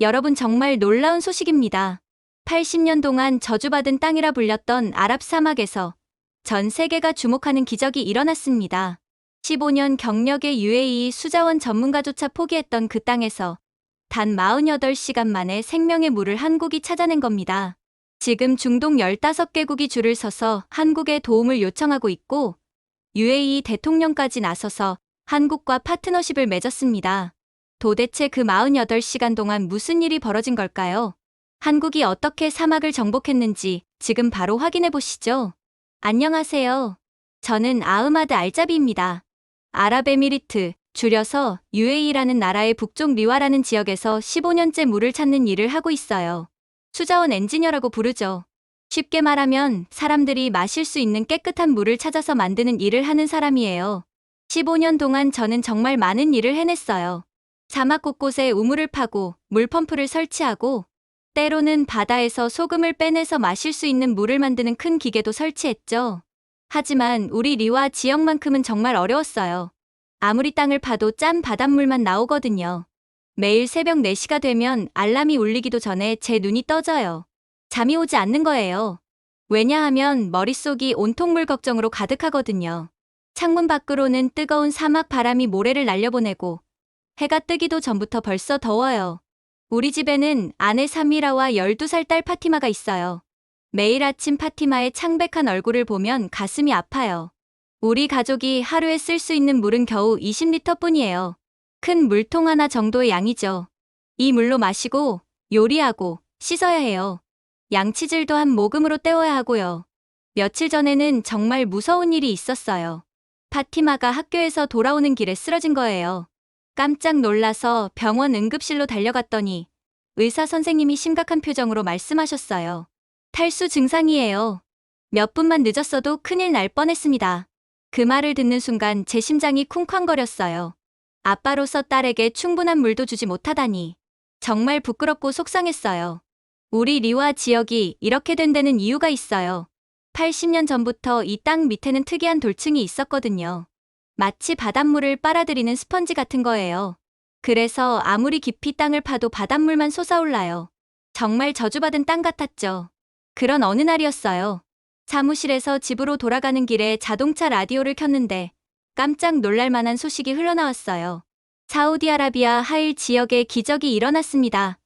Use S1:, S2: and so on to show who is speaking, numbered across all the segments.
S1: 여러분 정말 놀라운 소식입니다. 80년 동안 저주받은 땅이라 불렸던 아랍 사막에서 전 세계가 주목하는 기적이 일어났습니다. 15년 경력의 UAE 수자원 전문가조차 포기했던 그 땅에서 단 48시간 만에 생명의 물을 한국이 찾아낸 겁니다. 지금 중동 15개국이 줄을 서서 한국의 도움을 요청하고 있고 UAE 대통령까지 나서서 한국과 파트너십을 맺었습니다. 도대체 그 48시간 동안 무슨 일이 벌어진 걸까요? 한국이 어떻게 사막을 정복했는지 지금 바로 확인해 보시죠. 안녕하세요. 저는 아흐마드 알자비입니다. 아랍에미리트, 줄여서 UAE라는 나라의 북쪽 리와라는 지역에서 15년째 물을 찾는 일을 하고 있어요. 수자원 엔지니어라고 부르죠. 쉽게 말하면 사람들이 마실 수 있는 깨끗한 물을 찾아서 만드는 일을 하는 사람이에요. 15년 동안 저는 정말 많은 일을 해냈어요. 사막 곳곳에 우물을 파고 물펌프를 설치하고 때로는 바다에서 소금을 빼내서 마실 수 있는 물을 만드는 큰 기계도 설치했죠. 하지만 우리 리와 지역만큼은 정말 어려웠어요. 아무리 땅을 파도 짠 바닷물만 나오거든요. 매일 새벽 4시가 되면 알람이 울리기도 전에 제 눈이 떠져요. 잠이 오지 않는 거예요. 왜냐하면 머릿속이 온통 물 걱정으로 가득하거든요. 창문 밖으로는 뜨거운 사막 바람이 모래를 날려보내고 해가 뜨기도 전부터 벌써 더워요. 우리 집에는 아내 사미라와 12살 딸 파티마가 있어요. 매일 아침 파티마의 창백한 얼굴을 보면 가슴이 아파요. 우리 가족이 하루에 쓸 수 있는 물은 겨우 20리터 뿐이에요. 큰 물통 하나 정도의 양이죠. 이 물로 마시고 요리하고 씻어야 해요. 양치질도 한 모금으로 때워야 하고요. 며칠 전에는 정말 무서운 일이 있었어요. 파티마가 학교에서 돌아오는 길에 쓰러진 거예요. 깜짝 놀라서 병원 응급실로 달려갔더니 의사 선생님이 심각한 표정으로 말씀하셨어요. 탈수 증상이에요. 몇 분만 늦었어도 큰일 날 뻔했습니다. 그 말을 듣는 순간 제 심장이 쿵쾅거렸어요. 아빠로서 딸에게 충분한 물도 주지 못하다니. 정말 부끄럽고 속상했어요. 우리 리와 지역이 이렇게 된 데는 이유가 있어요. 80년 전부터 이 땅 밑에는 특이한 돌층이 있었거든요. 마치 바닷물을 빨아들이는 스펀지 같은 거예요. 그래서 아무리 깊이 땅을 파도 바닷물만 솟아올라요. 정말 저주받은 땅 같았죠. 그런 어느 날이었어요. 사무실에서 집으로 돌아가는 길에 자동차 라디오를 켰는데 깜짝 놀랄 만한 소식이 흘러나왔어요. 사우디아라비아 하일 지역에 기적이 일어났습니다.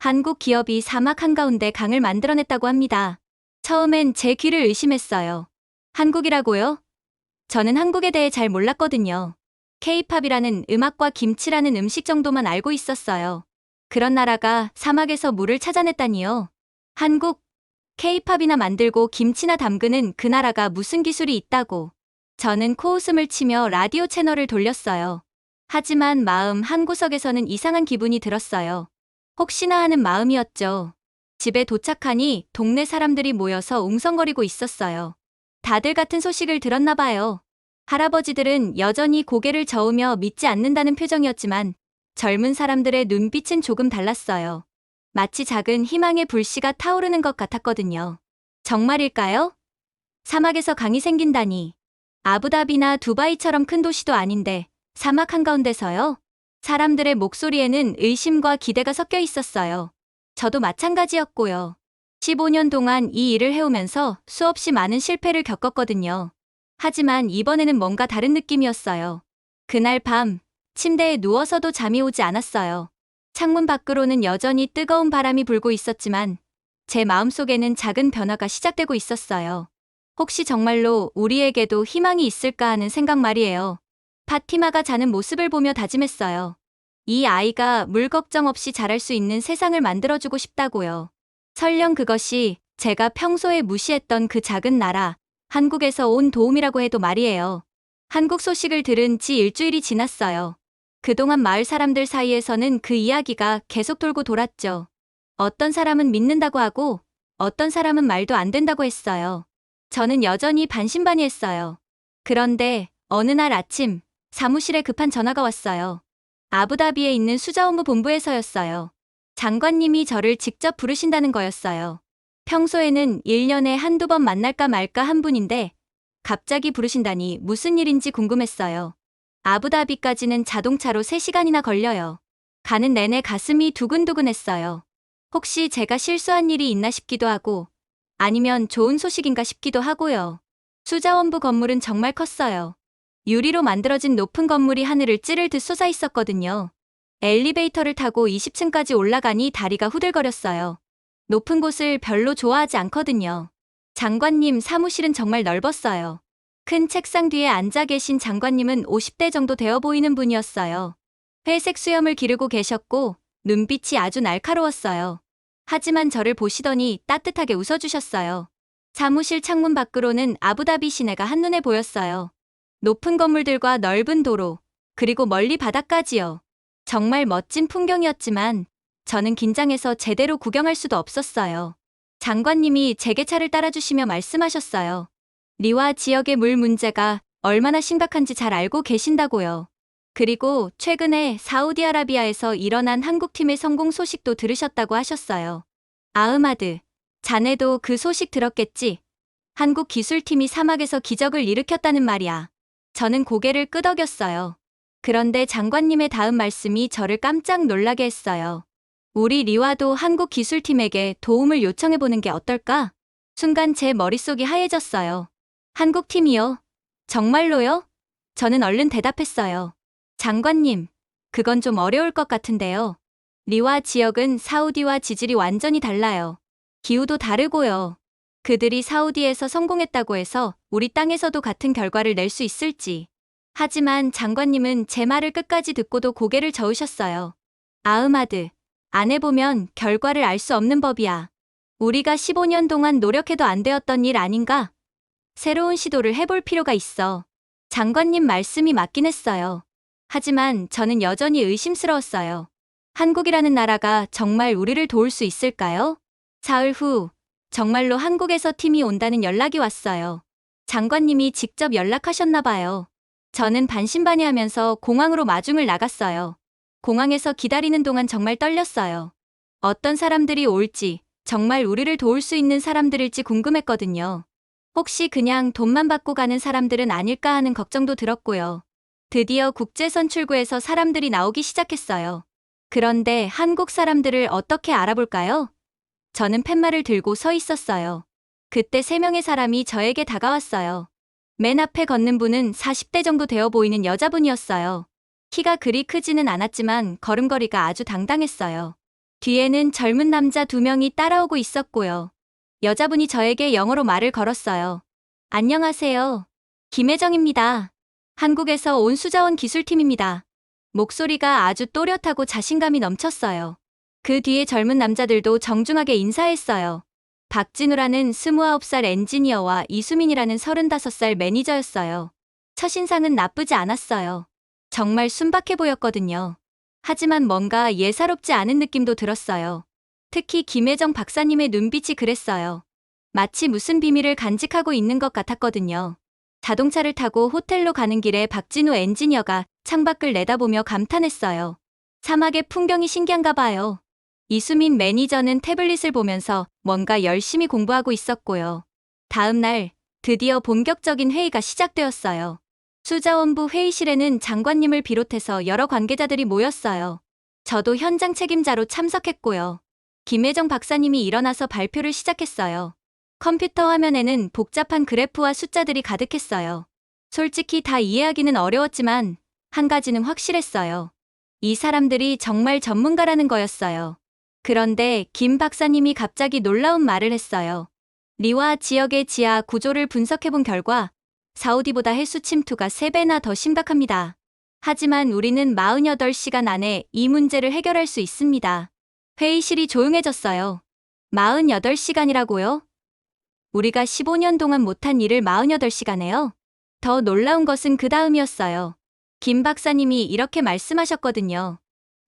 S1: 한국 기업이 사막 한가운데 강을 만들어냈다고 합니다. 처음엔 제 귀를 의심했어요. 한국이라고요? 저는 한국에 대해 잘 몰랐거든요. 케이팝이라는 음악과 김치라는 음식 정도만 알고 있었어요. 그런 나라가 사막에서 물을 찾아냈다니요. 한국, 케이팝이나 만들고 김치나 담그는 그 나라가 무슨 기술이 있다고. 저는 코웃음을 치며 라디오 채널을 돌렸어요. 하지만 마음 한 구석에서는 이상한 기분이 들었어요. 혹시나 하는 마음이었죠. 집에 도착하니 동네 사람들이 모여서 웅성거리고 있었어요. 다들 같은 소식을 들었나 봐요. 할아버지들은 여전히 고개를 저으며 믿지 않는다는 표정이었지만 젊은 사람들의 눈빛은 조금 달랐어요. 마치 작은 희망의 불씨가 타오르는 것 같았거든요. 정말일까요? 사막에서 강이 생긴다니. 아부다비나 두바이처럼 큰 도시도 아닌데 사막 한가운데서요? 사람들의 목소리에는 의심과 기대가 섞여 있었어요. 저도 마찬가지였고요. 15년 동안 이 일을 해오면서 수없이 많은 실패를 겪었거든요. 하지만 이번에는 뭔가 다른 느낌이었어요. 그날 밤, 침대에 누워서도 잠이 오지 않았어요. 창문 밖으로는 여전히 뜨거운 바람이 불고 있었지만 제 마음속에는 작은 변화가 시작되고 있었어요. 혹시 정말로 우리에게도 희망이 있을까 하는 생각 말이에요. 파티마가 자는 모습을 보며 다짐했어요. 이 아이가 물 걱정 없이 자랄 수 있는 세상을 만들어주고 싶다고요. 설령 그것이 제가 평소에 무시했던 그 작은 나라, 한국에서 온 도움이라고 해도 말이에요. 한국 소식을 들은 지 일주일이 지났어요. 그동안 마을 사람들 사이에서는 그 이야기가 계속 돌고 돌았죠. 어떤 사람은 믿는다고 하고 어떤 사람은 말도 안 된다고 했어요. 저는 여전히 반신반의했어요. 그런데 어느 날 아침 사무실에 급한 전화가 왔어요. 아부다비에 있는 수자원부 본부에서였어요. 장관님이 저를 직접 부르신다는 거였어요. 평소에는 1년에 한두 번 만날까 말까 한 분인데 갑자기 부르신다니 무슨 일인지 궁금했어요. 아부다비까지는 자동차로 3시간이나 걸려요. 가는 내내 가슴이 두근두근했어요. 혹시 제가 실수한 일이 있나 싶기도 하고, 아니면 좋은 소식인가 싶기도 하고요. 수자원부 건물은 정말 컸어요. 유리로 만들어진 높은 건물이 하늘을 찌를 듯 솟아 있었거든요. 엘리베이터를 타고 20층까지 올라가니 다리가 후들거렸어요. 높은 곳을 별로 좋아하지 않거든요. 장관님 사무실은 정말 넓었어요. 큰 책상 뒤에 앉아 계신 장관님은 50대 정도 되어 보이는 분이었어요. 회색 수염을 기르고 계셨고 눈빛이 아주 날카로웠어요. 하지만 저를 보시더니 따뜻하게 웃어주셨어요. 사무실 창문 밖으로는 아부다비 시내가 한눈에 보였어요. 높은 건물들과 넓은 도로, 그리고 멀리 바다까지요. 정말 멋진 풍경이었지만 저는 긴장해서 제대로 구경할 수도 없었어요. 장관님이 제게 차를 따라주시며 말씀하셨어요. 리와 지역의 물 문제가 얼마나 심각한지 잘 알고 계신다고요. 그리고 최근에 사우디아라비아에서 일어난 한국팀의 성공 소식도 들으셨다고 하셨어요. 아흐마드, 자네도 그 소식 들었겠지? 한국 기술팀이 사막에서 기적을 일으켰다는 말이야. 저는 고개를 끄덕였어요. 그런데 장관님의 다음 말씀이 저를 깜짝 놀라게 했어요. 우리 리와도 한국 기술팀에게 도움을 요청해보는 게 어떨까? 순간 제 머릿속이 하얘졌어요. 한국 팀이요? 정말로요? 저는 얼른 대답했어요. 장관님, 그건 좀 어려울 것 같은데요. 리와 지역은 사우디와 지질이 완전히 달라요. 기후도 다르고요. 그들이 사우디에서 성공했다고 해서 우리 땅에서도 같은 결과를 낼 수 있을지. 하지만 장관님은 제 말을 끝까지 듣고도 고개를 저으셨어요. 아흐마드, 안 해보면 결과를 알 수 없는 법이야. 우리가 15년 동안 노력해도 안 되었던 일 아닌가? 새로운 시도를 해볼 필요가 있어. 장관님 말씀이 맞긴 했어요. 하지만 저는 여전히 의심스러웠어요. 한국이라는 나라가 정말 우리를 도울 수 있을까요? 사흘 후, 정말로 한국에서 팀이 온다는 연락이 왔어요. 장관님이 직접 연락하셨나 봐요. 저는 반신반의하면서 공항으로 마중을 나갔어요. 공항에서 기다리는 동안 정말 떨렸어요. 어떤 사람들이 올지, 정말 우리를 도울 수 있는 사람들일지 궁금했거든요. 혹시 그냥 돈만 받고 가는 사람들은 아닐까 하는 걱정도 들었고요. 드디어 국제선 출구에서 사람들이 나오기 시작했어요. 그런데 한국 사람들을 어떻게 알아볼까요? 저는 팻말을 들고 서 있었어요. 그때 세 명의 사람이 저에게 다가왔어요. 맨 앞에 걷는 분은 40대 정도 되어 보이는 여자분이었어요. 키가 그리 크지는 않았지만 걸음걸이가 아주 당당했어요. 뒤에는 젊은 남자 두 명이 따라오고 있었고요. 여자분이 저에게 영어로 말을 걸었어요. 안녕하세요. 김혜정입니다. 한국에서 온 수자원 기술팀입니다. 목소리가 아주 또렷하고 자신감이 넘쳤어요. 그 뒤에 젊은 남자들도 정중하게 인사했어요. 박진우라는 29살 엔지니어와 이수민이라는 35살 매니저였어요. 첫인상은 나쁘지 않았어요. 정말 순박해 보였거든요. 하지만 뭔가 예사롭지 않은 느낌도 들었어요. 특히 김혜정 박사님의 눈빛이 그랬어요. 마치 무슨 비밀을 간직하고 있는 것 같았거든요. 자동차를 타고 호텔로 가는 길에 박진우 엔지니어가 창밖을 내다보며 감탄했어요. 사막의 풍경이 신기한가 봐요. 이수민 매니저는 태블릿을 보면서 뭔가 열심히 공부하고 있었고요. 다음 날 드디어 본격적인 회의가 시작되었어요. 수자원부 회의실에는 장관님을 비롯해서 여러 관계자들이 모였어요. 저도 현장 책임자로 참석했고요. 김혜정 박사님이 일어나서 발표를 시작했어요. 컴퓨터 화면에는 복잡한 그래프와 숫자들이 가득했어요. 솔직히 다 이해하기는 어려웠지만 한 가지는 확실했어요. 이 사람들이 정말 전문가라는 거였어요. 그런데 김 박사님이 갑자기 놀라운 말을 했어요. 리와 지역의 지하 구조를 분석해본 결과 사우디보다 해수 침투가 3배나 더 심각합니다. 하지만 우리는 48시간 안에 이 문제를 해결할 수 있습니다. 회의실이 조용해졌어요. 48시간이라고요? 우리가 15년 동안 못한 일을 48시간에요? 더 놀라운 것은 그 다음이었어요. 김 박사님이 이렇게 말씀하셨거든요.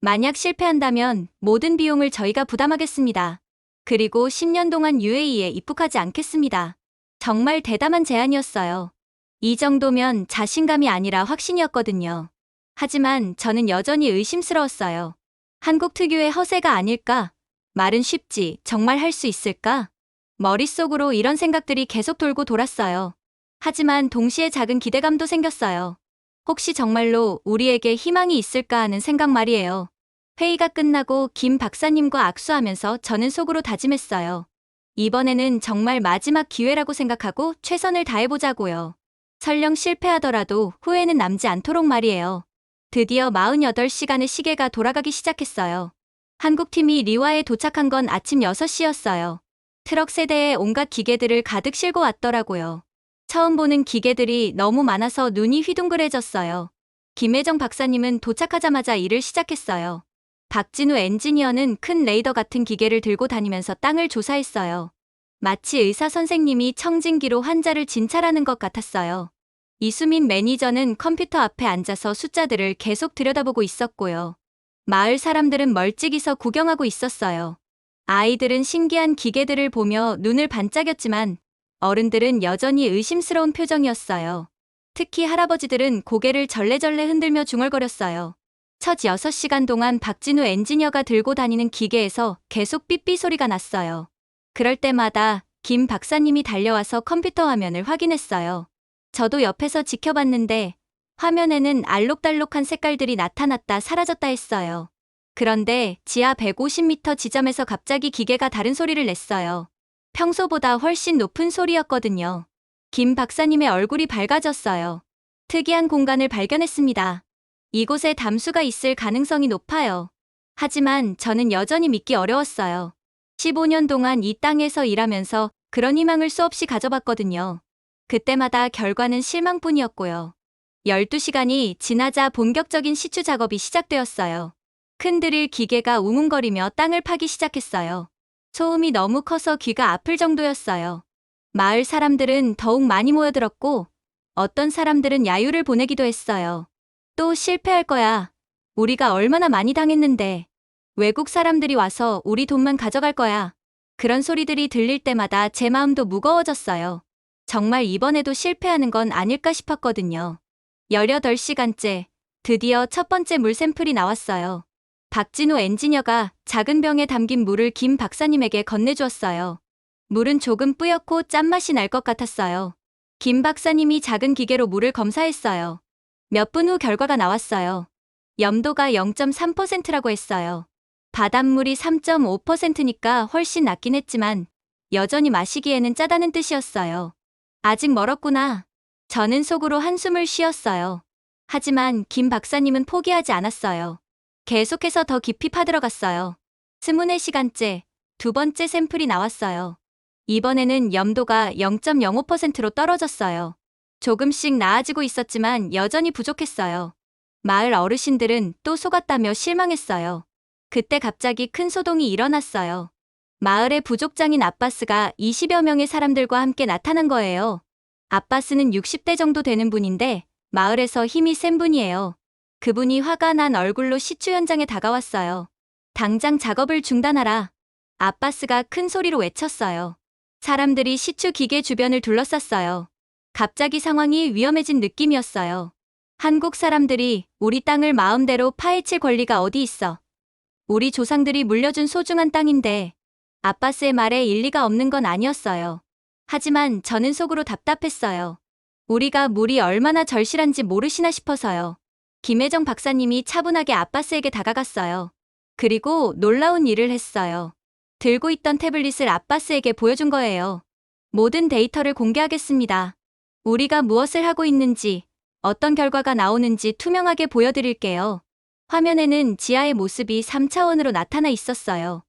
S1: 만약 실패한다면 모든 비용을 저희가 부담하겠습니다. 그리고 10년 동안 UAE에 입국하지 않겠습니다. 정말 대담한 제안이었어요. 이 정도면 자신감이 아니라 확신이었거든요. 하지만 저는 여전히 의심스러웠어요. 한국 특유의 허세가 아닐까? 말은 쉽지, 정말 할 수 있을까? 머릿속으로 이런 생각들이 계속 돌고 돌았어요. 하지만 동시에 작은 기대감도 생겼어요. 혹시 정말로 우리에게 희망이 있을까 하는 생각 말이에요. 회의가 끝나고 김 박사님과 악수하면서 저는 속으로 다짐했어요. 이번에는 정말 마지막 기회라고 생각하고 최선을 다해보자고요. 설령 실패하더라도 후회는 남지 않도록 말이에요. 드디어 48시간의 시계가 돌아가기 시작했어요. 한국팀이 리와에 도착한 건 아침 6시였어요. 트럭 세대에 온갖 기계들을 가득 싣고 왔더라고요. 처음 보는 기계들이 너무 많아서 눈이 휘둥그레졌어요. 김혜정 박사님은 도착하자마자 일을 시작했어요. 박진우 엔지니어는 큰 레이더 같은 기계를 들고 다니면서 땅을 조사했어요. 마치 의사 선생님이 청진기로 환자를 진찰하는 것 같았어요. 이수민 매니저는 컴퓨터 앞에 앉아서 숫자들을 계속 들여다보고 있었고요. 마을 사람들은 멀찍이 서 구경하고 있었어요. 아이들은 신기한 기계들을 보며 눈을 반짝였지만 어른들은 여전히 의심스러운 표정이었어요. 특히 할아버지들은 고개를 절레절레 흔들며 중얼거렸어요. 첫 6시간 동안 박진우 엔지니어가 들고 다니는 기계에서 계속 삐삐 소리가 났어요. 그럴 때마다 김 박사님이 달려와서 컴퓨터 화면을 확인했어요. 저도 옆에서 지켜봤는데 화면에는 알록달록한 색깔들이 나타났다 사라졌다 했어요. 그런데 지하 150m 지점에서 갑자기 기계가 다른 소리를 냈어요. 평소보다 훨씬 높은 소리였거든요. 김 박사님의 얼굴이 밝아졌어요. 특이한 공간을 발견했습니다. 이곳에 담수가 있을 가능성이 높아요. 하지만 저는 여전히 믿기 어려웠어요. 15년 동안 이 땅에서 일하면서 그런 희망을 수없이 가져봤거든요. 그때마다 결과는 실망뿐이었고요. 12시간이 지나자 본격적인 시추 작업이 시작되었어요. 큰 드릴 기계가 웅웅거리며 땅을 파기 시작했어요. 소음이 너무 커서 귀가 아플 정도였어요. 마을 사람들은 더욱 많이 모여들었고 어떤 사람들은 야유를 보내기도 했어요. 또 실패할 거야. 우리가 얼마나 많이 당했는데. 외국 사람들이 와서 우리 돈만 가져갈 거야. 그런 소리들이 들릴 때마다 제 마음도 무거워졌어요. 정말 이번에도 실패하는 건 아닐까 싶었거든요. 18시간째, 드디어 첫 번째 물 샘플이 나왔어요. 박진우 엔지니어가 작은 병에 담긴 물을 김 박사님에게 건네주었어요. 물은 조금 뿌옇고 짠맛이 날 것 같았어요. 김 박사님이 작은 기계로 물을 검사했어요. 몇 분 후 결과가 나왔어요. 염도가 0.3%라고 했어요. 바닷물이 3.5%니까 훨씬 낫긴 했지만 여전히 마시기에는 짜다는 뜻이었어요. 아직 멀었구나. 저는 속으로 한숨을 쉬었어요. 하지만 김 박사님은 포기하지 않았어요. 계속해서 더 깊이 파들어갔어요. 24시간째 두 번째 샘플이 나왔어요. 이번에는 염도가 0.05%로 떨어졌어요. 조금씩 나아지고 있었지만 여전히 부족했어요. 마을 어르신들은 또 속았다며 실망했어요. 그때 갑자기 큰 소동이 일어났어요. 마을의 부족장인 아빠스가 20여 명의 사람들과 함께 나타난 거예요. 아빠스는 60대 정도 되는 분인데 마을에서 힘이 센 분이에요. 그분이 화가 난 얼굴로 시추 현장에 다가왔어요. 당장 작업을 중단하라. 아빠스가 큰 소리로 외쳤어요. 사람들이 시추 기계 주변을 둘러쌌어요. 갑자기 상황이 위험해진 느낌이었어요. 한국 사람들이 우리 땅을 마음대로 파헤칠 권리가 어디 있어. 우리 조상들이 물려준 소중한 땅인데 아빠스의 말에 일리가 없는 건 아니었어요. 하지만 저는 속으로 답답했어요. 우리가 물이 얼마나 절실한지 모르시나 싶어서요. 김혜정 박사님이 차분하게 아빠스에게 다가갔어요. 그리고 놀라운 일을 했어요. 들고 있던 태블릿을 아빠스에게 보여준 거예요. 모든 데이터를 공개하겠습니다. 우리가 무엇을 하고 있는지, 어떤 결과가 나오는지 투명하게 보여드릴게요. 화면에는 지하의 모습이 3차원으로 나타나 있었어요.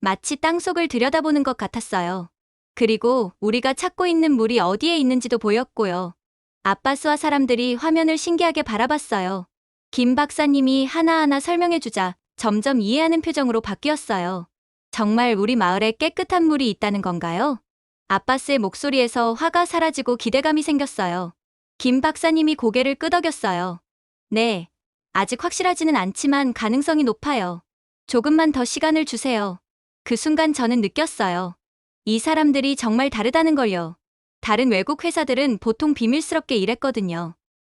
S1: 마치 땅속을 들여다보는 것 같았어요. 그리고 우리가 찾고 있는 물이 어디에 있는지도 보였고요. 아빠스와 사람들이 화면을 신기하게 바라봤어요. 김 박사님이 하나하나 설명해주자 점점 이해하는 표정으로 바뀌었어요. 정말 우리 마을에 깨끗한 물이 있다는 건가요? 아빠스의 목소리에서 화가 사라지고 기대감이 생겼어요. 김 박사님이 고개를 끄덕였어요. 네. 아직 확실하지는 않지만 가능성이 높아요. 조금만 더 시간을 주세요. 그 순간 저는 느꼈어요. 이 사람들이 정말 다르다는 걸요. 다른 외국 회사들은 보통 비밀스럽게 일했거든요.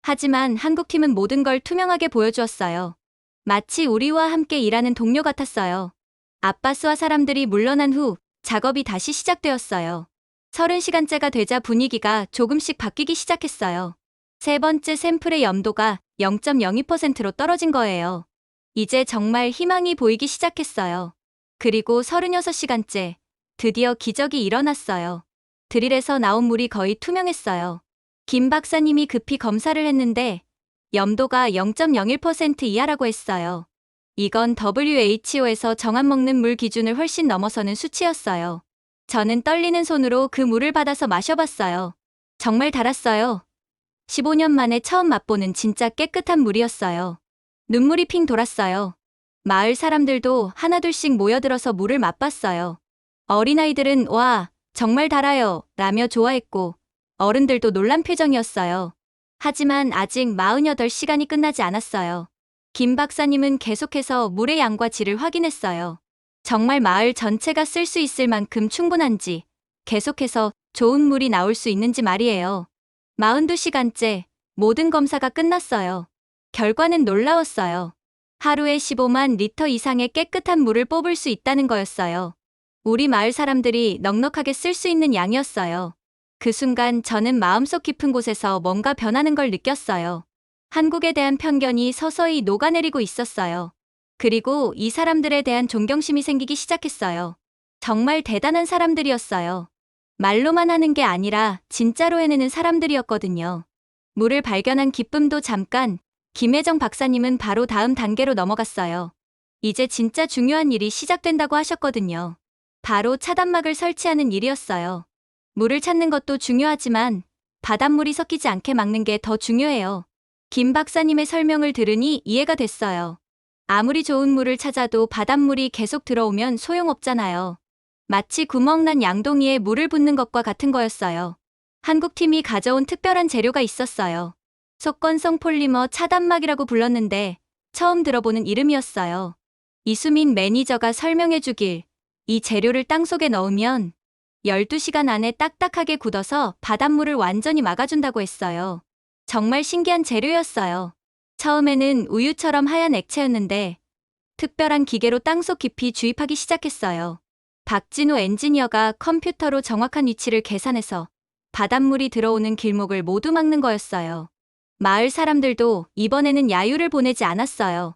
S1: 하지만 한국팀은 모든 걸 투명하게 보여주었어요. 마치 우리와 함께 일하는 동료 같았어요. 아빠스와 사람들이 물러난 후 작업이 다시 시작되었어요. 30시간째가 되자 분위기가 조금씩 바뀌기 시작했어요. 세 번째 샘플의 염도가 0.02%로 떨어진 거예요. 이제 정말 희망이 보이기 시작했어요. 그리고 36시간째 드디어 기적이 일어났어요. 드릴에서 나온 물이 거의 투명했어요. 김 박사님이 급히 검사를 했는데 염도가 0.01% 이하라고 했어요. 이건 WHO에서 정한 먹는 물 기준을 훨씬 넘어서는 수치였어요. 저는 떨리는 손으로 그 물을 받아서 마셔봤어요. 정말 달았어요. 15년 만에 처음 맛보는 진짜 깨끗한 물이었어요. 눈물이 핑 돌았어요. 마을 사람들도 하나둘씩 모여들어서 물을 맛봤어요. 어린아이들은 와, 정말 달아요, 라며 좋아했고, 어른들도 놀란 표정이었어요. 하지만 아직 48시간이 끝나지 않았어요. 김 박사님은 계속해서 물의 양과 질을 확인했어요. 정말 마을 전체가 쓸 수 있을 만큼 충분한지, 계속해서 좋은 물이 나올 수 있는지 말이에요. 42시간째 모든 검사가 끝났어요. 결과는 놀라웠어요. 하루에 15만 리터 이상의 깨끗한 물을 뽑을 수 있다는 거였어요. 우리 마을 사람들이 넉넉하게 쓸 수 있는 양이었어요. 그 순간 저는 마음속 깊은 곳에서 뭔가 변하는 걸 느꼈어요. 한국에 대한 편견이 서서히 녹아내리고 있었어요. 그리고 이 사람들에 대한 존경심이 생기기 시작했어요. 정말 대단한 사람들이었어요. 말로만 하는 게 아니라 진짜로 해내는 사람들이었거든요. 물을 발견한 기쁨도 잠깐, 김혜정 박사님은 바로 다음 단계로 넘어갔어요. 이제 진짜 중요한 일이 시작된다고 하셨거든요. 바로 차단막을 설치하는 일이었어요. 물을 찾는 것도 중요하지만 바닷물이 섞이지 않게 막는 게 더 중요해요. 김 박사님의 설명을 들으니 이해가 됐어요. 아무리 좋은 물을 찾아도 바닷물이 계속 들어오면 소용없잖아요. 마치 구멍난 양동이에 물을 붓는 것과 같은 거였어요. 한국팀이 가져온 특별한 재료가 있었어요. 속건성 폴리머 차단막이라고 불렀는데 처음 들어보는 이름이었어요. 이수민 매니저가 설명해 주길 이 재료를 땅속에 넣으면 12시간 안에 딱딱하게 굳어서 바닷물을 완전히 막아준다고 했어요. 정말 신기한 재료였어요. 처음에는 우유처럼 하얀 액체였는데 특별한 기계로 땅속 깊이 주입하기 시작했어요. 박진우 엔지니어가 컴퓨터로 정확한 위치를 계산해서 바닷물이 들어오는 길목을 모두 막는 거였어요. 마을 사람들도 이번에는 야유를 보내지 않았어요.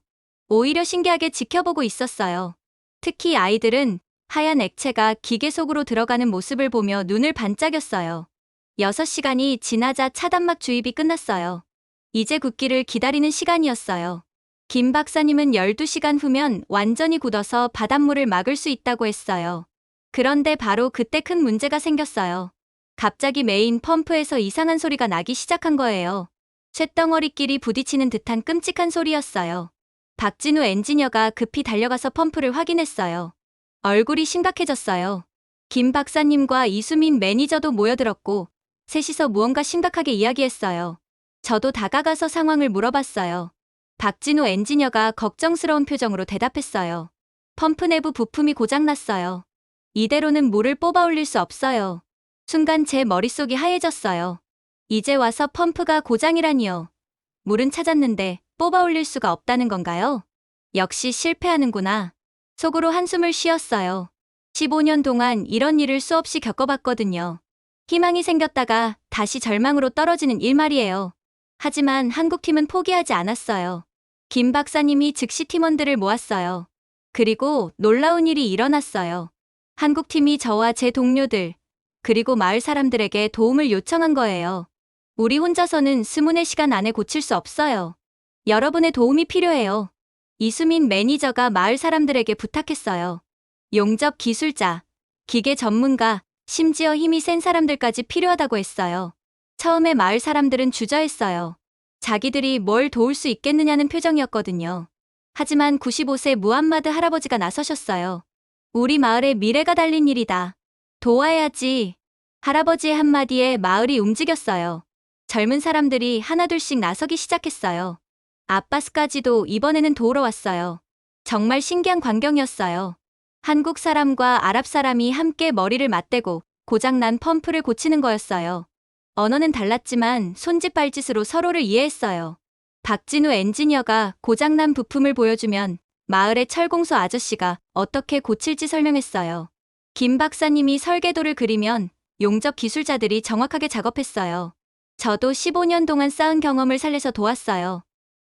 S1: 오히려 신기하게 지켜보고 있었어요. 특히 아이들은 하얀 액체가 기계 속으로 들어가는 모습을 보며 눈을 반짝였어요. 6시간이 지나자 차단막 주입이 끝났어요. 이제 굳기를 기다리는 시간이었어요. 김 박사님은 12시간 후면 완전히 굳어서 바닷물을 막을 수 있다고 했어요. 그런데 바로 그때 큰 문제가 생겼어요. 갑자기 메인 펌프에서 이상한 소리가 나기 시작한 거예요. 쇳덩어리끼리 부딪히는 듯한 끔찍한 소리였어요. 박진우 엔지니어가 급히 달려가서 펌프를 확인했어요. 얼굴이 심각해졌어요. 김 박사님과 이수민 매니저도 모여들었고, 셋이서 무언가 심각하게 이야기했어요. 저도 다가가서 상황을 물어봤어요. 박진우 엔지니어가 걱정스러운 표정으로 대답했어요. 펌프 내부 부품이 고장났어요. 이대로는 물을 뽑아 올릴 수 없어요. 순간 제 머릿속이 하얘졌어요. 이제 와서 펌프가 고장이라니요. 물은 찾았는데 뽑아 올릴 수가 없다는 건가요? 역시 실패하는구나. 속으로 한숨을 쉬었어요. 15년 동안 이런 일을 수없이 겪어봤거든요. 희망이 생겼다가 다시 절망으로 떨어지는 일 말이에요. 하지만 한국팀은 포기하지 않았어요. 김 박사님이 즉시 팀원들을 모았어요. 그리고 놀라운 일이 일어났어요. 한국팀이 저와 제 동료들, 그리고 마을 사람들에게 도움을 요청한 거예요. 우리 혼자서는 스문의 시간 안에 고칠 수 없어요. 여러분의 도움이 필요해요. 이수민 매니저가 마을 사람들에게 부탁했어요. 용접 기술자, 기계 전문가, 심지어 힘이 센 사람들까지 필요하다고 했어요. 처음에 마을 사람들은 주저했어요. 자기들이 뭘 도울 수 있겠느냐는 표정이었거든요. 하지만 95세 무함마드 할아버지가 나서셨어요. 우리 마을의 미래가 달린 일이다. 도와야지. 할아버지의 한마디에 마을이 움직였어요. 젊은 사람들이 하나둘씩 나서기 시작했어요. 아빠스까지도 이번에는 도우러 왔어요. 정말 신기한 광경이었어요. 한국 사람과 아랍 사람이 함께 머리를 맞대고 고장난 펌프를 고치는 거였어요. 언어는 달랐지만 손짓 발짓으로 서로를 이해했어요. 박진우 엔지니어가 고장난 부품을 보여주면 마을의 철공소 아저씨가 어떻게 고칠지 설명했어요. 김 박사님이 설계도를 그리면 용접 기술자들이 정확하게 작업했어요. 저도 15년 동안 쌓은 경험을 살려서 도왔어요.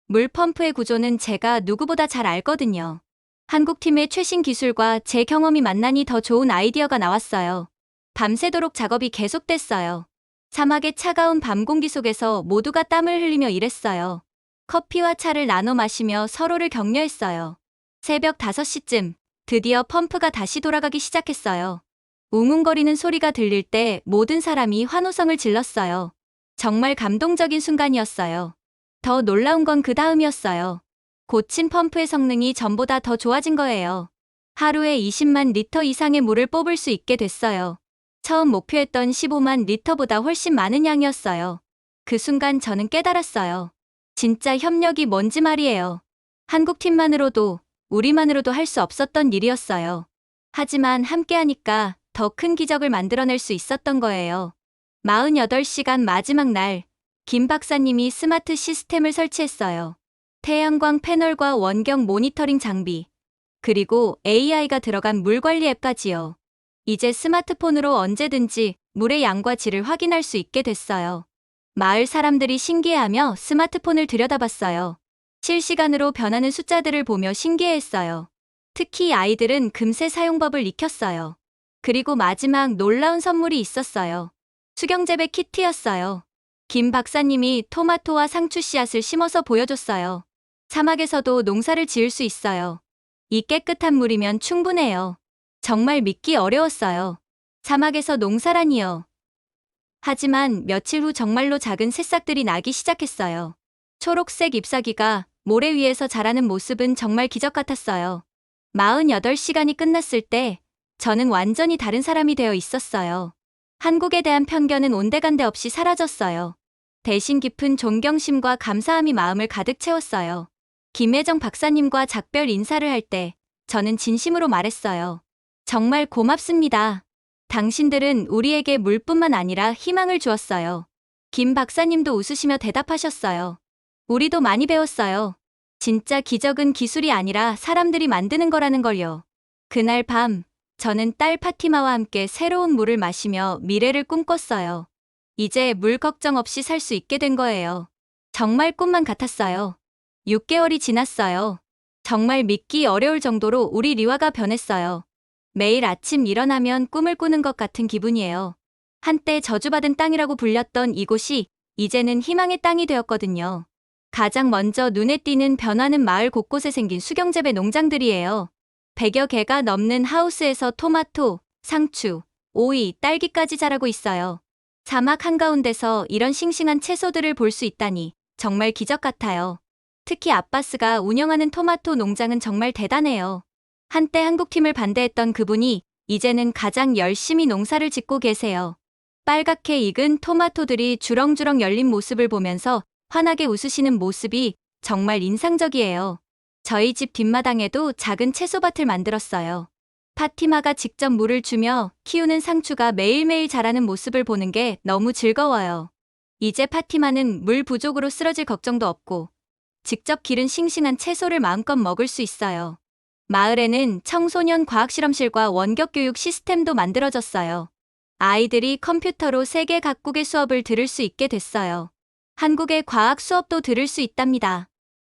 S1: 물 펌프의 구조는 제가 누구보다 잘 알거든요. 한국팀의 최신 기술과 제 경험이 만나니 더 좋은 아이디어가 나왔어요. 밤새도록 작업이 계속됐어요. 사막의 차가운 밤 공기 속에서 모두가 땀을 흘리며 일했어요. 커피와 차를 나눠 마시며 서로를 격려했어요. 새벽 5시쯤 드디어 펌프가 다시 돌아가기 시작했어요. 웅웅거리는 소리가 들릴 때 모든 사람이 환호성을 질렀어요. 정말 감동적인 순간이었어요. 더 놀라운 건 그 다음이었어요. 고친 펌프의 성능이 전보다 더 좋아진 거예요. 하루에 20만 리터 이상의 물을 뽑을 수 있게 됐어요. 처음 목표했던 15만 리터보다 훨씬 많은 양이었어요. 그 순간 저는 깨달았어요. 진짜 협력이 뭔지 말이에요. 한국 팀만으로도, 우리만으로도 할 수 없었던 일이었어요. 하지만 함께하니까 더 큰 기적을 만들어낼 수 있었던 거예요. 48시간 마지막 날, 김 박사님이 스마트 시스템을 설치했어요. 태양광 패널과 원경 모니터링 장비, 그리고 AI가 들어간 물 관리 앱까지요. 이제 스마트폰으로 언제든지 물의 양과 질을 확인할 수 있게 됐어요. 마을 사람들이 신기해하며 스마트폰을 들여다봤어요. 실시간으로 변하는 숫자들을 보며 신기해했어요. 특히 아이들은 금세 사용법을 익혔어요. 그리고 마지막 놀라운 선물이 있었어요. 수경재배 키트였어요. 김 박사님이 토마토와 상추 씨앗을 심어서 보여줬어요. 사막에서도 농사를 지을 수 있어요. 이 깨끗한 물이면 충분해요. 정말 믿기 어려웠어요. 사막에서 농사라니요. 하지만 며칠 후 정말로 작은 새싹들이 나기 시작했어요. 초록색 잎사귀가 모래 위에서 자라는 모습은 정말 기적 같았어요. 48시간이 끝났을 때 저는 완전히 다른 사람이 되어 있었어요. 한국에 대한 편견은 온데간데 없이 사라졌어요. 대신 깊은 존경심과 감사함이 마음을 가득 채웠어요. 김혜정 박사님과 작별 인사를 할 때 저는 진심으로 말했어요. 정말 고맙습니다. 당신들은 우리에게 물뿐만 아니라 희망을 주었어요. 김 박사님도 웃으시며 대답하셨어요. 우리도 많이 배웠어요. 진짜 기적은 기술이 아니라 사람들이 만드는 거라는 걸요. 그날 밤, 저는 딸 파티마와 함께 새로운 물을 마시며 미래를 꿈꿨어요. 이제 물 걱정 없이 살 수 있게 된 거예요. 정말 꿈만 같았어요. 6개월이 지났어요. 정말 믿기 어려울 정도로 우리 리와가 변했어요. 매일 아침 일어나면 꿈을 꾸는 것 같은 기분이에요. 한때 저주받은 땅이라고 불렸던 이곳이 이제는 희망의 땅이 되었거든요. 가장 먼저 눈에 띄는 변화는 마을 곳곳에 생긴 수경재배 농장들이에요. 100여 개가 넘는 하우스에서 토마토, 상추, 오이, 딸기까지 자라고 있어요. 사막 한가운데서 이런 싱싱한 채소들을 볼 수 있다니 정말 기적 같아요. 특히 아빠스가 운영하는 토마토 농장은 정말 대단해요. 한때 한국팀을 반대했던 그분이 이제는 가장 열심히 농사를 짓고 계세요. 빨갛게 익은 토마토들이 주렁주렁 열린 모습을 보면서 환하게 웃으시는 모습이 정말 인상적이에요. 저희 집 뒷마당에도 작은 채소밭을 만들었어요. 파티마가 직접 물을 주며 키우는 상추가 매일매일 자라는 모습을 보는 게 너무 즐거워요. 이제 파티마는 물 부족으로 쓰러질 걱정도 없고 직접 기른 싱싱한 채소를 마음껏 먹을 수 있어요. 마을에는 청소년 과학실험실과 원격 교육 시스템도 만들어졌어요. 아이들이 컴퓨터로 세계 각국의 수업을 들을 수 있게 됐어요. 한국의 과학 수업도 들을 수 있답니다.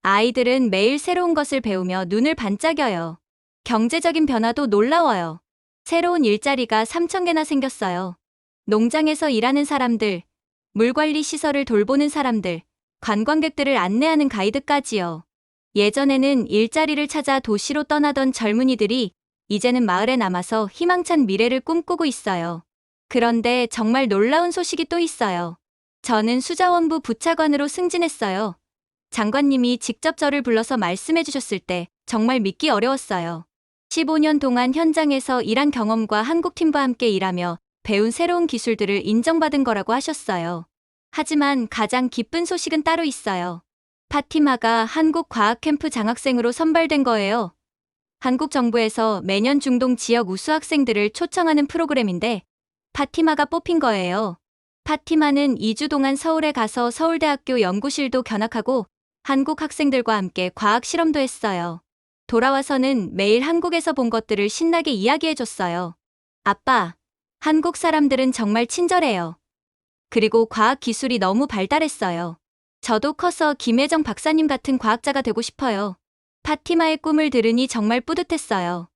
S1: 아이들은 매일 새로운 것을 배우며 눈을 반짝여요. 경제적인 변화도 놀라워요. 새로운 일자리가 3,000개나 생겼어요. 농장에서 일하는 사람들, 물관리 시설을 돌보는 사람들, 관광객들을 안내하는 가이드까지요. 예전에는 일자리를 찾아 도시로 떠나던 젊은이들이 이제는 마을에 남아서 희망찬 미래를 꿈꾸고 있어요. 그런데 정말 놀라운 소식이 또 있어요. 저는 수자원부 부차관으로 승진했어요. 장관님이 직접 저를 불러서 말씀해 주셨을 때 정말 믿기 어려웠어요. 15년 동안 현장에서 일한 경험과 한국팀과 함께 일하며 배운 새로운 기술들을 인정받은 거라고 하셨어요. 하지만 가장 기쁜 소식은 따로 있어요. 파티마가 한국 과학 캠프 장학생으로 선발된 거예요. 한국 정부에서 매년 중동 지역 우수 학생들을 초청하는 프로그램인데 파티마가 뽑힌 거예요. 파티마는 2주 동안 서울에 가서 서울대학교 연구실도 견학하고 한국 학생들과 함께 과학 실험도 했어요. 돌아와서는 매일 한국에서 본 것들을 신나게 이야기해줬어요. 아빠, 한국 사람들은 정말 친절해요. 그리고 과학 기술이 너무 발달했어요. 저도 커서 김혜정 박사님 같은 과학자가 되고 싶어요. 파티마의 꿈을 들으니 정말 뿌듯했어요.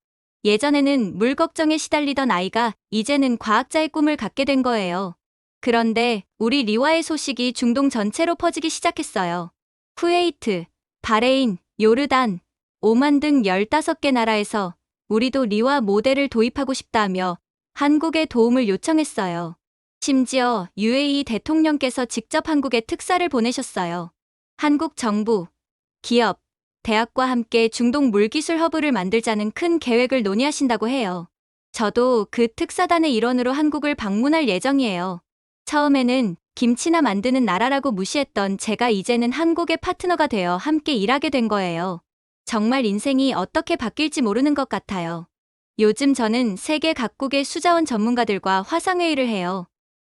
S1: 예전에는 물 걱정에 시달리던 아이가 이제는 과학자의 꿈을 갖게 된 거예요. 그런데 우리 리와의 소식이 중동 전체로 퍼지기 시작했어요. 쿠웨이트, 바레인, 요르단, 오만 등 15개 나라에서 우리도 리와 모델을 도입하고 싶다며 한국에 도움을 요청했어요. 심지어 UAE 대통령께서 직접 한국에 특사를 보내셨어요. 한국 정부, 기업, 대학과 함께 중동 물기술 허브를 만들자는 큰 계획을 논의하신다고 해요. 저도 그 특사단의 일원으로 한국을 방문할 예정이에요. 처음에는 김치나 만드는 나라라고 무시했던 제가 이제는 한국의 파트너가 되어 함께 일하게 된 거예요. 정말 인생이 어떻게 바뀔지 모르는 것 같아요. 요즘 저는 세계 각국의 수자원 전문가들과 화상회의를 해요.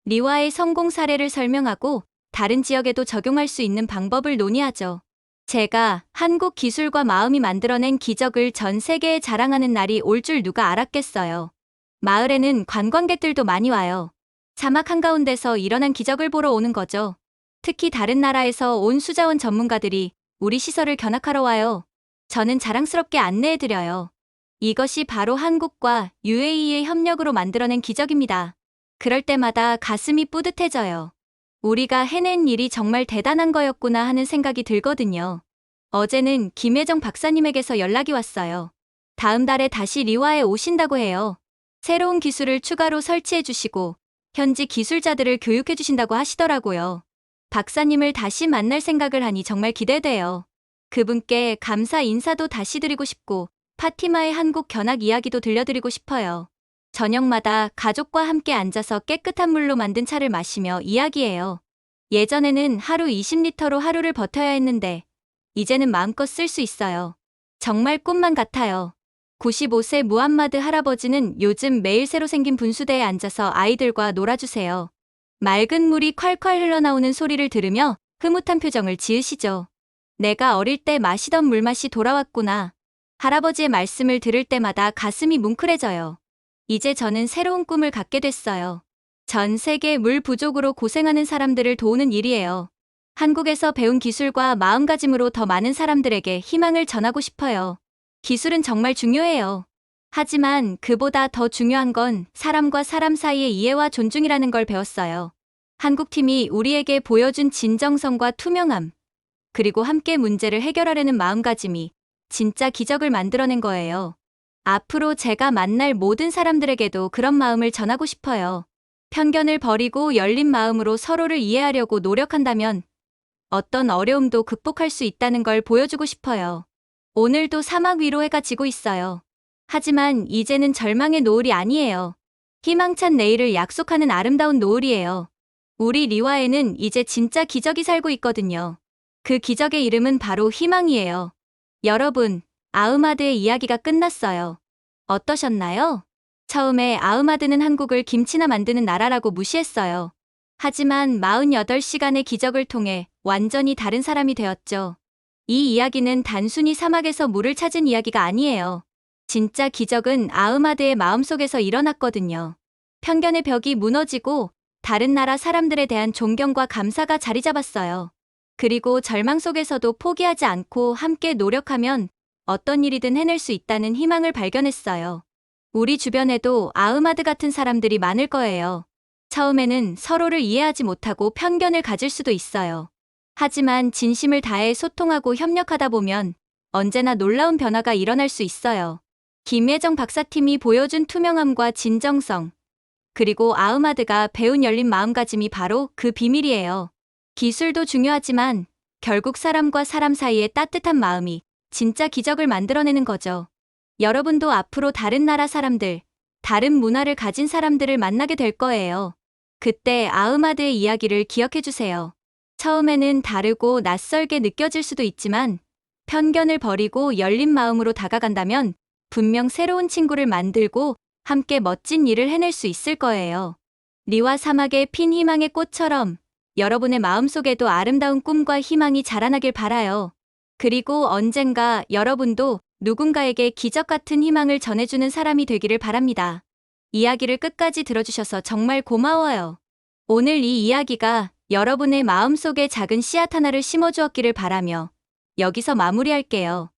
S1: 리와의 성공 사례를 설명하고 다른 지역에도 적용할 수 있는 방법을 논의하죠. 제가 한국 기술과 마음이 만들어낸 기적을 전 세계에 자랑하는 날이 올 줄 누가 알았겠어요. 마을에는 관광객들도 많이 와요. 사막 한가운데서 일어난 기적을 보러 오는 거죠. 특히 다른 나라에서 온 수자원 전문가들이 우리 시설을 견학하러 와요. 저는 자랑스럽게 안내해드려요. 이것이 바로 한국과 UAE의 협력으로 만들어낸 기적입니다. 그럴 때마다 가슴이 뿌듯해져요. 우리가 해낸 일이 정말 대단한 거였구나 하는 생각이 들거든요. 어제는 김혜정 박사님에게서 연락이 왔어요. 다음 달에 다시 리와에 오신다고 해요. 새로운 기술을 추가로 설치해 주시고 현지 기술자들을 교육해 주신다고 하시더라고요. 박사님을 다시 만날 생각을 하니 정말 기대돼요. 그분께 감사 인사도 다시 드리고 싶고 파티마의 한국 견학 이야기도 들려드리고 싶어요. 저녁마다 가족과 함께 앉아서 깨끗한 물로 만든 차를 마시며 이야기해요. 예전에는 하루 20리터로 하루를 버텨야 했는데 이제는 마음껏 쓸 수 있어요. 정말 꿈만 같아요. 95세 무함마드 할아버지는 요즘 매일 새로 생긴 분수대에 앉아서 아이들과 놀아주세요. 맑은 물이 콸콸 흘러나오는 소리를 들으며 흐뭇한 표정을 지으시죠. 내가 어릴 때 마시던 물맛이 돌아왔구나. 할아버지의 말씀을 들을 때마다 가슴이 뭉클해져요. 이제 저는 새로운 꿈을 갖게 됐어요. 전 세계 물 부족으로 고생하는 사람들을 도우는 일이에요. 한국에서 배운 기술과 마음가짐으로 더 많은 사람들에게 희망을 전하고 싶어요. 기술은 정말 중요해요. 하지만 그보다 더 중요한 건 사람과 사람 사이의 이해와 존중이라는 걸 배웠어요. 한국팀이 우리에게 보여준 진정성과 투명함, 그리고 함께 문제를 해결하려는 마음가짐이 진짜 기적을 만들어낸 거예요. 앞으로 제가 만날 모든 사람들에게도 그런 마음을 전하고 싶어요. 편견을 버리고 열린 마음으로 서로를 이해하려고 노력한다면 어떤 어려움도 극복할 수 있다는 걸 보여주고 싶어요. 오늘도 사막 위로 해가 지고 있어요. 하지만 이제는 절망의 노을이 아니에요. 희망찬 내일을 약속하는 아름다운 노을이에요. 우리 리와에는 이제 진짜 기적이 살고 있거든요. 그 기적의 이름은 바로 희망이에요. 여러분, 아흐마드의 이야기가 끝났어요. 어떠셨나요? 처음에 아흐마드는 한국을 김치나 만드는 나라라고 무시했어요. 하지만 48시간의 기적을 통해 완전히 다른 사람이 되었죠. 이 이야기는 단순히 사막에서 물을 찾은 이야기가 아니에요. 진짜 기적은 아흐마드의 마음속에서 일어났거든요. 편견의 벽이 무너지고 다른 나라 사람들에 대한 존경과 감사가 자리 잡았어요. 그리고 절망 속에서도 포기하지 않고 함께 노력하면 어떤 일이든 해낼 수 있다는 희망을 발견했어요. 우리 주변에도 아흐마드 같은 사람들이 많을 거예요. 처음에는 서로를 이해하지 못하고 편견을 가질 수도 있어요. 하지만 진심을 다해 소통하고 협력하다 보면 언제나 놀라운 변화가 일어날 수 있어요. 김혜정 박사팀이 보여준 투명함과 진정성, 그리고 아흐마드가 배운 열린 마음가짐이 바로 그 비밀이에요. 기술도 중요하지만 결국 사람과 사람 사이의 따뜻한 마음이 진짜 기적을 만들어내는 거죠. 여러분도 앞으로 다른 나라 사람들, 다른 문화를 가진 사람들을 만나게 될 거예요. 그때 아흐마드의 이야기를 기억해 주세요. 처음에는 다르고 낯설게 느껴질 수도 있지만 편견을 버리고 열린 마음으로 다가간다면 분명 새로운 친구를 만들고 함께 멋진 일을 해낼 수 있을 거예요. 리와 사막의 핀 희망의 꽃처럼 여러분의 마음속에도 아름다운 꿈과 희망이 자라나길 바라요. 그리고 언젠가 여러분도 누군가에게 기적 같은 희망을 전해주는 사람이 되기를 바랍니다. 이야기를 끝까지 들어주셔서 정말 고마워요. 오늘 이 이야기가 여러분의 마음속에 작은 씨앗 하나를 심어주었기를 바라며 여기서 마무리할게요.